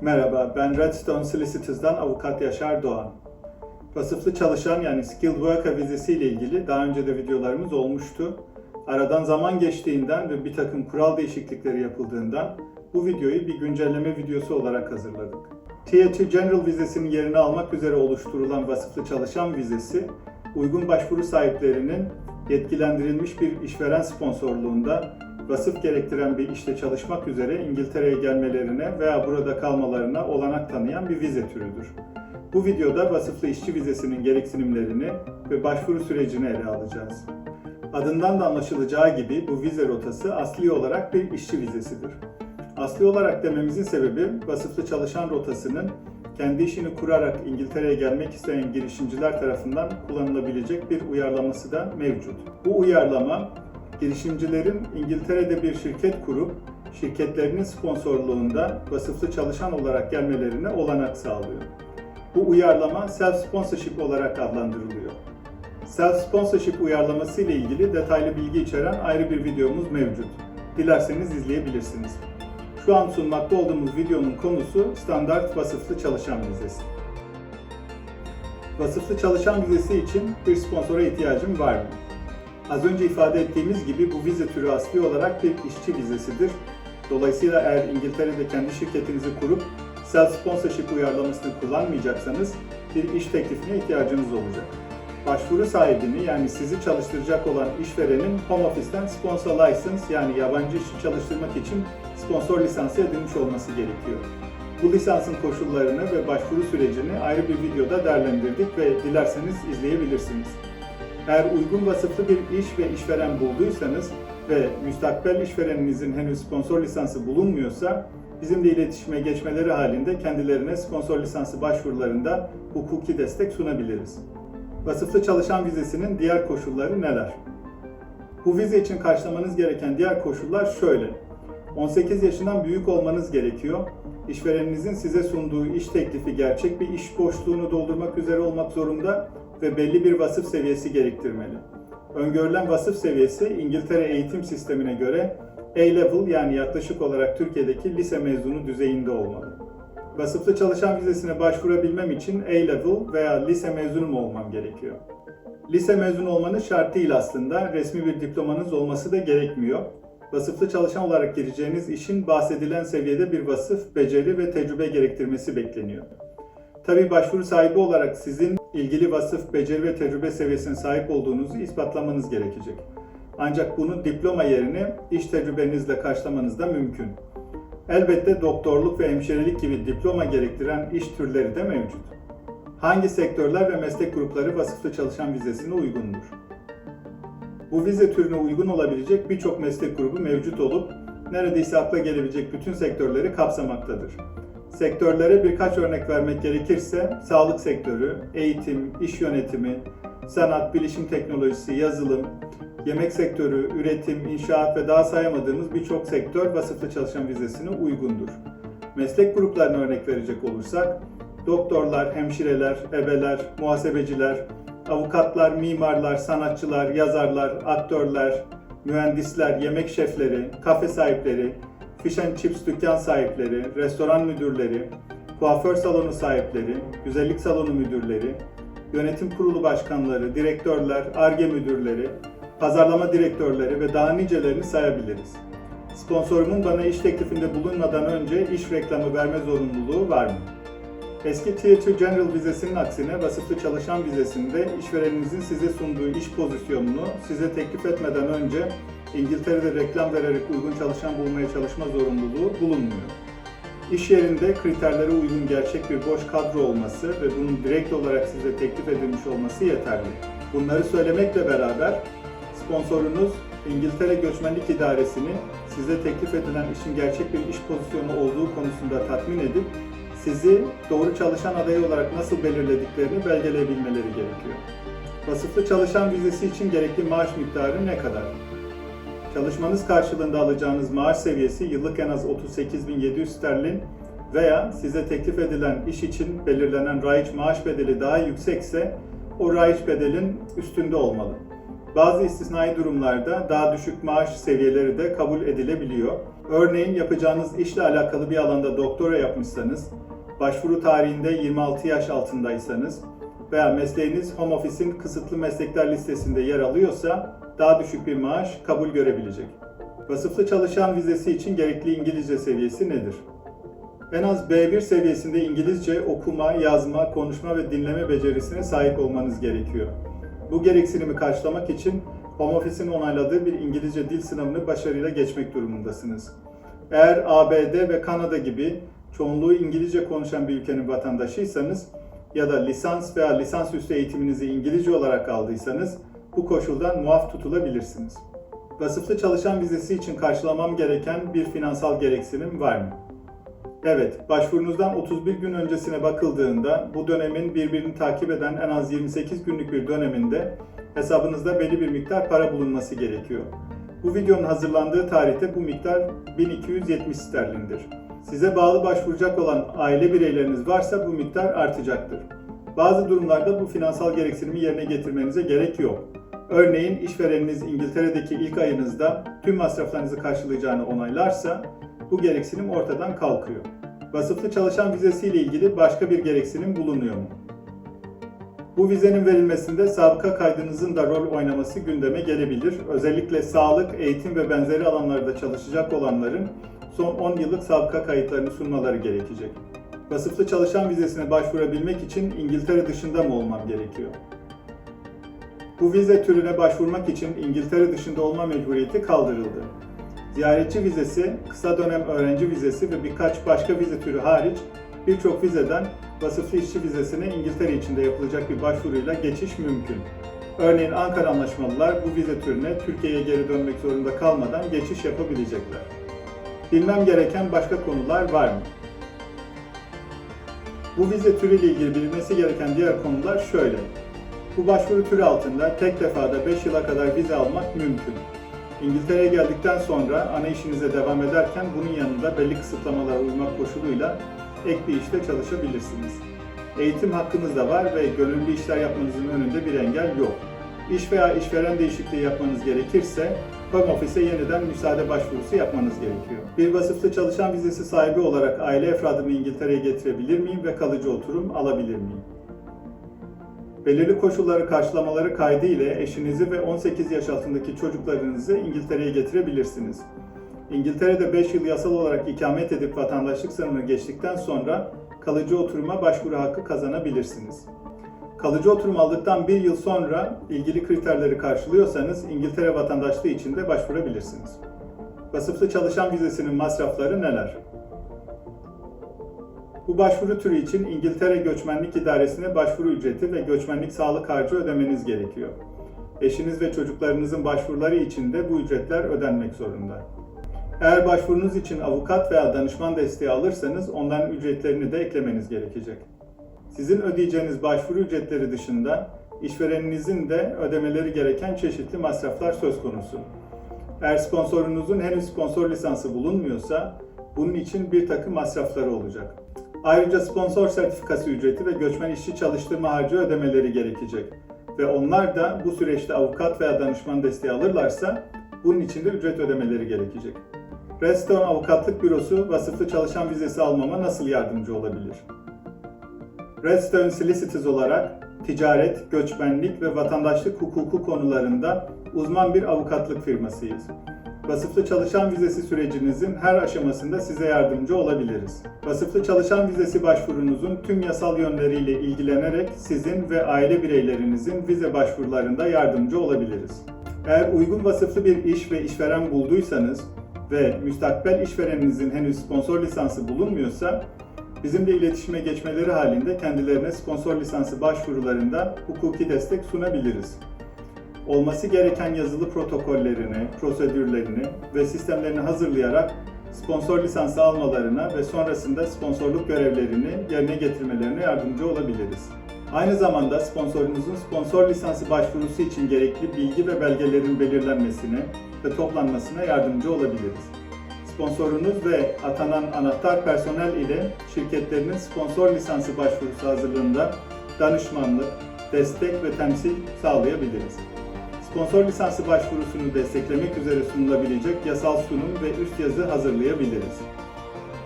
Merhaba, ben Redstone Solicitors'dan avukat Yaşar Doğan. Vasıflı çalışan yani Skilled Worker vizesi ile ilgili daha önce de videolarımız olmuştu. Aradan zaman geçtiğinden ve bir takım kural değişiklikleri yapıldığından bu videoyu bir güncelleme videosu olarak hazırladık. Tier 2 General vizesinin yerini almak üzere oluşturulan vasıflı çalışan vizesi, uygun başvuru sahiplerinin yetkilendirilmiş bir işveren sponsorluğunda vasıf gerektiren bir işte çalışmak üzere İngiltere'ye gelmelerine veya burada kalmalarına olanak tanıyan bir vize türüdür. Bu videoda vasıflı işçi vizesinin gereksinimlerini ve başvuru sürecini ele alacağız. Adından da anlaşılacağı gibi bu vize rotası asli olarak bir işçi vizesidir. Asli olarak dememizin sebebi vasıflı çalışan rotasının kendi işini kurarak İngiltere'ye gelmek isteyen girişimciler tarafından kullanılabilecek bir uyarlaması da mevcut. Bu uyarlama girişimcilerin İngiltere'de bir şirket kurup şirketlerinin sponsorluğunda vasıflı çalışan olarak gelmelerine olanak sağlıyor. Bu uyarlama self-sponsorship olarak adlandırılıyor. Self-sponsorship uyarlaması ile ilgili detaylı bilgi içeren ayrı bir videomuz mevcut. Dilerseniz izleyebilirsiniz. Şu an sunmakta olduğumuz videonun konusu standart vasıflı çalışan vizesi. Vasıflı çalışan vizesi için bir sponsora ihtiyacım var mı? Az önce ifade ettiğimiz gibi bu vize türü asli olarak bir işçi vizesidir. Dolayısıyla eğer İngiltere'de kendi şirketinizi kurup self-sponsorship uyarlamasını kullanmayacaksanız bir iş teklifine ihtiyacınız olacak. Başvuru sahibini yani sizi çalıştıracak olan işverenin Home Office'ten sponsor license yani yabancı işçi çalıştırmak için sponsor lisansı edinmiş olması gerekiyor. Bu lisansın koşullarını ve başvuru sürecini ayrı bir videoda değerlendirdik ve dilerseniz izleyebilirsiniz. Eğer uygun vasıflı bir iş ve işveren bulduysanız ve müstakbel işvereninizin henüz sponsor lisansı bulunmuyorsa bizimle iletişime geçmeleri halinde kendilerine sponsor lisansı başvurularında hukuki destek sunabiliriz. Vasıflı çalışan vizesinin diğer koşulları neler? Bu vize için karşılamanız gereken diğer koşullar şöyle. 18 yaşından büyük olmanız gerekiyor. İşvereninizin size sunduğu iş teklifi gerçek bir iş boşluğunu doldurmak üzere olmak zorunda ve belli bir vasıf seviyesi gerektirmeli. Öngörülen vasıf seviyesi İngiltere eğitim sistemine göre A-level yani yaklaşık olarak Türkiye'deki lise mezunu düzeyinde olmalı. Vasıflı çalışan vizesine başvurabilmem için A-level veya lise mezunu olmam gerekiyor? Lise mezunu olmanız şart değil aslında, resmi bir diplomanız olması da gerekmiyor. Vasıflı çalışan olarak gireceğiniz işin bahsedilen seviyede bir vasıf, beceri ve tecrübe gerektirmesi bekleniyor. Tabii başvuru sahibi olarak sizin ilgili vasıf, beceri ve tecrübe seviyesine sahip olduğunuzu ispatlamanız gerekecek. Ancak bunu diploma yerine iş tecrübenizle karşılamanız da mümkün. Elbette doktorluk ve hemşirelik gibi diploma gerektiren iş türleri de mevcut. Hangi sektörler ve meslek grupları vasıflı çalışan vizesine uygundur? Bu vize türüne uygun olabilecek birçok meslek grubu mevcut olup neredeyse akla gelebilecek bütün sektörleri kapsamaktadır. Sektörlere birkaç örnek vermek gerekirse sağlık sektörü, eğitim, iş yönetimi, sanat, bilişim teknolojisi, yazılım, yemek sektörü, üretim, inşaat ve daha sayamadığımız birçok sektör vasıflı çalışan vizesine uygundur. Meslek gruplarına örnek verecek olursak, doktorlar, hemşireler, ebeler, muhasebeciler, avukatlar, mimarlar, sanatçılar, yazarlar, aktörler, mühendisler, yemek şefleri, kafe sahipleri, fish and chips dükkan sahipleri, restoran müdürleri, kuaför salonu sahipleri, güzellik salonu müdürleri, yönetim kurulu başkanları, direktörler, ARGE müdürleri, pazarlama direktörleri ve daha nicelerini sayabiliriz. Sponsorumun bana iş teklifinde bulunmadan önce iş reklamı verme zorunluluğu var mı? Eski Tier 2 General vizesinin aksine vasıflı çalışan vizesinde işvereninizin size sunduğu iş pozisyonunu size teklif etmeden önce İngiltere'de reklam vererek uygun çalışan bulmaya çalışma zorunluluğu bulunmuyor. İş yerinde kriterlere uygun gerçek bir boş kadro olması ve bunun direkt olarak size teklif edilmiş olması yeterli. Bunları söylemekle beraber sponsorunuz İngiltere Göçmenlik İdaresi'ni size teklif edilen işin gerçek bir iş pozisyonu olduğu konusunda tatmin edip sizi doğru çalışan adayı olarak nasıl belirlediklerini belgeleyebilmeleri gerekiyor. Vasıflı çalışan vizesi için gerekli maaş miktarı ne kadar? Çalışmanız karşılığında alacağınız maaş seviyesi yıllık en az 38.700 sterlin veya size teklif edilen iş için belirlenen raiç maaş bedeli daha yüksekse o raiç bedelin üstünde olmalı. Bazı istisnai durumlarda daha düşük maaş seviyeleri de kabul edilebiliyor. Örneğin yapacağınız işle alakalı bir alanda doktora yapmışsanız, başvuru tarihinde 26 yaş altındaysanız veya mesleğiniz home office'in kısıtlı meslekler listesinde yer alıyorsa daha düşük bir maaş kabul görebilecek. Vasıflı çalışan vizesi için gerekli İngilizce seviyesi nedir? En az B1 seviyesinde İngilizce okuma, yazma, konuşma ve dinleme becerisine sahip olmanız gerekiyor. Bu gereksinimi karşılamak için Home Office'in onayladığı bir İngilizce dil sınavını başarıyla geçmek durumundasınız. Eğer ABD ve Kanada gibi çoğunluğu İngilizce konuşan bir ülkenin vatandaşıysanız ya da lisans veya lisansüstü eğitiminizi İngilizce olarak aldıysanız bu koşuldan muaf tutulabilirsiniz. Vasıflı çalışan vizesi için karşılamam gereken bir finansal gereksinim var mı? Evet, başvurunuzdan 31 gün öncesine bakıldığında bu dönemin birbirini takip eden en az 28 günlük bir döneminde hesabınızda belli bir miktar para bulunması gerekiyor. Bu videonun hazırlandığı tarihte bu miktar 1270 sterlindir. Size bağlı başvuracak olan aile bireyleriniz varsa bu miktar artacaktır. Bazı durumlarda bu finansal gereksinimi yerine getirmenize gerek yok. Örneğin işvereniniz İngiltere'deki ilk ayınızda tüm masraflarınızı karşılayacağını onaylarsa bu gereksinim ortadan kalkıyor. Vasıflı çalışan vizesi ile ilgili başka bir gereksinim bulunuyor mu? Bu vizenin verilmesinde sabıka kaydınızın da rol oynaması gündeme gelebilir. Özellikle sağlık, eğitim ve benzeri alanlarda çalışacak olanların son 10 yıllık sabıka kayıtlarını sunmaları gerekecek. Vasıflı çalışan vizesine başvurabilmek için İngiltere dışında mı olmam gerekiyor? Bu vize türüne başvurmak için İngiltere dışında olma mecburiyeti kaldırıldı. Ziyaretçi vizesi, kısa dönem öğrenci vizesi ve birkaç başka vize türü hariç birçok vizeden vasıflı işçi vizesine İngiltere içinde yapılacak bir başvuruyla geçiş mümkün. Örneğin Ankara anlaşmalılar bu vize türüne Türkiye'ye geri dönmek zorunda kalmadan geçiş yapabilecekler. Bilmem gereken başka konular var mı? Bu vize türüyle ilgili bilinmesi gereken diğer konular şöyle. Bu başvuru türü altında tek defada 5 yıla kadar vize almak mümkün. İngiltere'ye geldikten sonra ana işinize devam ederken bunun yanında belli kısıtlamalara uymak koşuluyla ek bir işte çalışabilirsiniz. Eğitim hakkınız da var ve gönüllü işler yapmanızın önünde bir engel yok. İş veya işveren değişikliği yapmanız gerekirse Home Office'e yeniden müsaade başvurusu yapmanız gerekiyor. Bir vasıflı çalışan vizesi sahibi olarak aile efradımı İngiltere'ye getirebilir miyim ve kalıcı oturum alabilir miyim? Belirli koşulları karşılamaları kaydı ile eşinizi ve 18 yaş altındaki çocuklarınızı İngiltere'ye getirebilirsiniz. İngiltere'de 5 yıl yasal olarak ikamet edip vatandaşlık sınırını geçtikten sonra kalıcı oturuma başvuru hakkı kazanabilirsiniz. Kalıcı oturum aldıktan bir yıl sonra ilgili kriterleri karşılıyorsanız İngiltere vatandaşlığı için de başvurabilirsiniz. Vasıflı çalışan vizesinin masrafları neler? Bu başvuru türü için İngiltere Göçmenlik İdaresi'ne başvuru ücreti ve göçmenlik sağlık harcı ödemeniz gerekiyor. Eşiniz ve çocuklarınızın başvuruları için de bu ücretler ödenmek zorunda. Eğer başvurunuz için avukat veya danışman desteği alırsanız onların ücretlerini de eklemeniz gerekecek. Sizin ödeyeceğiniz başvuru ücretleri dışında işvereninizin de ödemeleri gereken çeşitli masraflar söz konusu. Eğer sponsorunuzun henüz sponsor lisansı bulunmuyorsa bunun için bir takım masrafları olacak. Ayrıca sponsor sertifikası ücreti ve göçmen işçi çalıştırma harcı ödemeleri gerekecek. Ve onlar da bu süreçte avukat veya danışman desteği alırlarsa bunun için de ücret ödemeleri gerekecek. Redstone Avukatlık Bürosu vasıflı çalışan vizesi almama nasıl yardımcı olabilir? Redstone Solicitors olarak ticaret, göçmenlik ve vatandaşlık hukuku konularında uzman bir avukatlık firmasıyız. Vasıflı çalışan vizesi sürecinizin her aşamasında size yardımcı olabiliriz. Vasıflı çalışan vizesi başvurunuzun tüm yasal yönleriyle ilgilenerek sizin ve aile bireylerinizin vize başvurularında yardımcı olabiliriz. Eğer uygun vasıflı bir iş ve işveren bulduysanız ve müstakbel işvereninizin henüz sponsor lisansı bulunmuyorsa bizimle iletişime geçmeleri halinde kendilerine sponsor lisansı başvurularında hukuki destek sunabiliriz olması gereken yazılı protokollerini, prosedürlerini ve sistemlerini hazırlayarak sponsor lisansı almalarına ve sonrasında sponsorluk görevlerini yerine getirmelerine yardımcı olabiliriz. Aynı zamanda sponsorunuzun sponsor lisansı başvurusu için gerekli bilgi ve belgelerin belirlenmesine ve toplanmasına yardımcı olabiliriz. Sponsorunuz ve atanan anahtar personel ile şirketlerinin sponsor lisansı başvurusu hazırlığında danışmanlık, destek ve temsil sağlayabiliriz. Sponsor lisansı başvurusunu desteklemek üzere sunulabilecek yasal sunum ve üst yazı hazırlayabiliriz.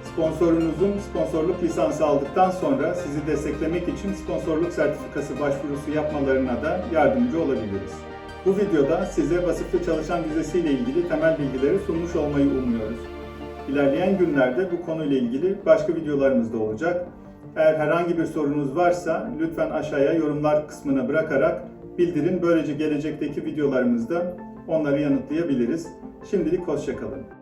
Sponsorunuzun sponsorluk lisansı aldıktan sonra sizi desteklemek için sponsorluk sertifikası başvurusu yapmalarına da yardımcı olabiliriz. Bu videoda size vasıflı çalışan vizesiyle ilgili temel bilgileri sunmuş olmayı umuyoruz. İlerleyen günlerde bu konuyla ilgili başka videolarımız da olacak. Eğer herhangi bir sorunuz varsa lütfen aşağıya yorumlar kısmına bırakarak bildirin. Böylece gelecekteki videolarımızda onları yanıtlayabiliriz. Şimdilik hoşçakalın.